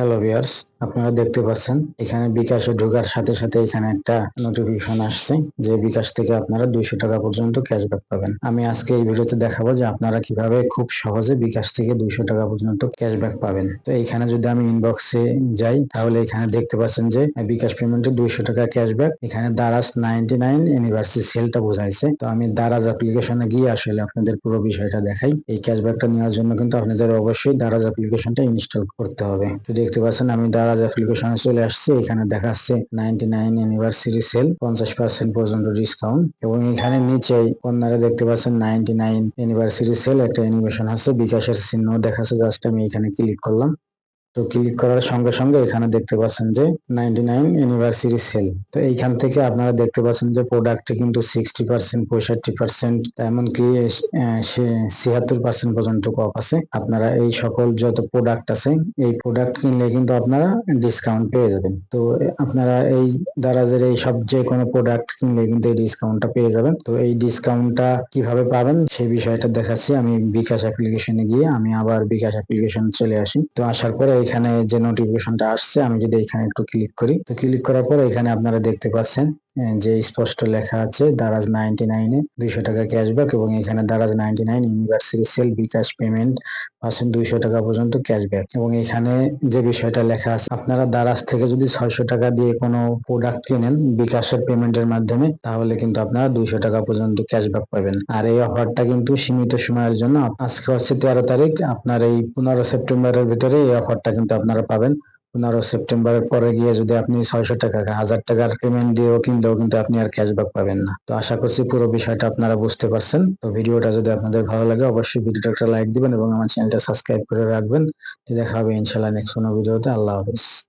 hello viewers আপনারা দেখতে পাচ্ছেন, এখানে বিকাশে ঢোকার সাথে সাথে এখানে একটা নোটিফিকেশন আসছে, যে বিকাশ থেকে আপনারা দুইশো টাকা পর্যন্ত ক্যাশব্যাক পাবেন। আমি আজকে এই ভিডিওতে দেখাবো যে আপনারা কীভাবে খুব সহজে বিকাশ থেকে দুইশো টাকা পর্যন্ত ক্যাশব্যাক পাবেন। তো এখানে যদি আমি ইনবক্সে যাই, তাহলে এখানে দেখতে পাচ্ছেন যে বিকাশ পেমেন্টে দুইশো টাকা ক্যাশব্যাক এখানে দারাজ নাইনটি নাইন ইউনিভার্সিটি সেলটা বোঝাইছে। তো আমি দারাজ অ্যাপ্লিকেশনে গিয়ে আসলে আপনাদের পুরো বিষয়টা দেখাই। এই ক্যাশব্যাকটা নেওয়ার জন্য কিন্তু আপনাদের অবশ্যই দারাজ অ্যাপ্লিকেশনটা ইনস্টল করতে হবে। তো দেখতে পাচ্ছেন, আমি দারাজ অ্যাপ্লিকেশনে চলে আসছে, এখানে দেখাচ্ছে নাইনটি নাইন ইউনিভার্সিটি সেল পঞ্চাশ পার্সেন্ট পর্যন্ত ডিসকাউন্ট এবং এখানে নিচেই কন্যারা দেখতে পাচ্ছেন নাইনটি নাইন ইউনিভার্সিটি সেল একটা অ্যানিমেশন আছে, বিকাশের চিহ্ন দেখাচ্ছে জাস্ট আমি এখানে ক্লিক করলাম। তো ক্লিক করার সঙ্গে সঙ্গে এখানে দেখতে পাচ্ছেন যে নাইনটি নাইন ইউনিভার্সিটি সেল তো এইখান থেকে আপনারা দেখতে পাচ্ছেন যে প্রোডাক্টে কিন্তু সিক্সটি পার্সেন্ট পঁয়ষট্টি পার্সেন্ট এমনকি ছিয়াত্তর পার্সেন্ট পর্যন্ত কফ আছে। আপনারা এই সকল যত প্রোডাক্ট আছে, এই প্রোডাক্ট কিনলে কিন্তু আপনারা ডিসকাউন্ট পেয়ে যাবেন। তো আপনারা এই দ্বারা দারাজের এই সব যে কোনো প্রোডাক্ট কিনলে কিন্তু এই ডিসকাউন্টটা পেয়ে যাবেন। তো এই ডিসকাউন্টটা কীভাবে পাবেন সেই বিষয়টা দেখাচ্ছি। আমি বিকাশ অ্যাপ্লিকেশনে গিয়ে আমি আবার বিকাশ অ্যাপ্লিকেশন চলে আসি। তো আসার পরে এখানে যে নোটিফিকেশনটা আসছে, আমি যদি এখানে একটু ক্লিক করি, তো ক্লিক করার পর এখানে আপনারা দেখতে পাচ্ছেন যে স্পষ্ট লেখা আছে, দারাজ নাইনটি নাইনে দুইশো টাকা ক্যাশব্যাক এবং এখানে Daraz ninety nine university sale bKash payment percent দুইশো টাকা পর্যন্ত ক্যাশব্যাক এবং এখানে যে বিষয়টা লেখা আছে, আপনারা দারাজ থেকে যদি ছয়শো টাকা দিয়ে কোনো প্রোডাক্ট কিনেন বিকাশের পেমেন্টের মাধ্যমে, তাহলে কিন্তু আপনারা দুইশো টাকা পর্যন্ত ক্যাশব্যাক পাবেন। আর এই অফারটা কিন্তু সীমিত সময়ের জন্য, আজকে হচ্ছে তেরো তারিখ, আপনার এই পনেরো সেপ্টেম্বরের ভিতরে এই অফারটা কিন্তু আপনারা পাবেন। পনেরো সেপ্টেম্বরের পরে গিয়ে যদি আপনি ছয়শো টাকা, হাজার টাকার পেমেন্ট দিয়েও কিনলেও কিন্তু আপনি আর ক্যাশব্যাক পাবেন না। তো আশা করছি পুরো বিষয়টা আপনারা বুঝতে পারছেন। তো ভিডিওটা যদি আপনাদের ভালো লাগে, অবশ্যই ভিডিওটা একটা লাইক দিবেন এবং আমার চ্যানেলটা সাবস্ক্রাইব করে রাখবেন। দেখা হবে ইনশাল্লাহ নেক্সট কোনো ভিডিওতে। আল্লাহ হাফিজ।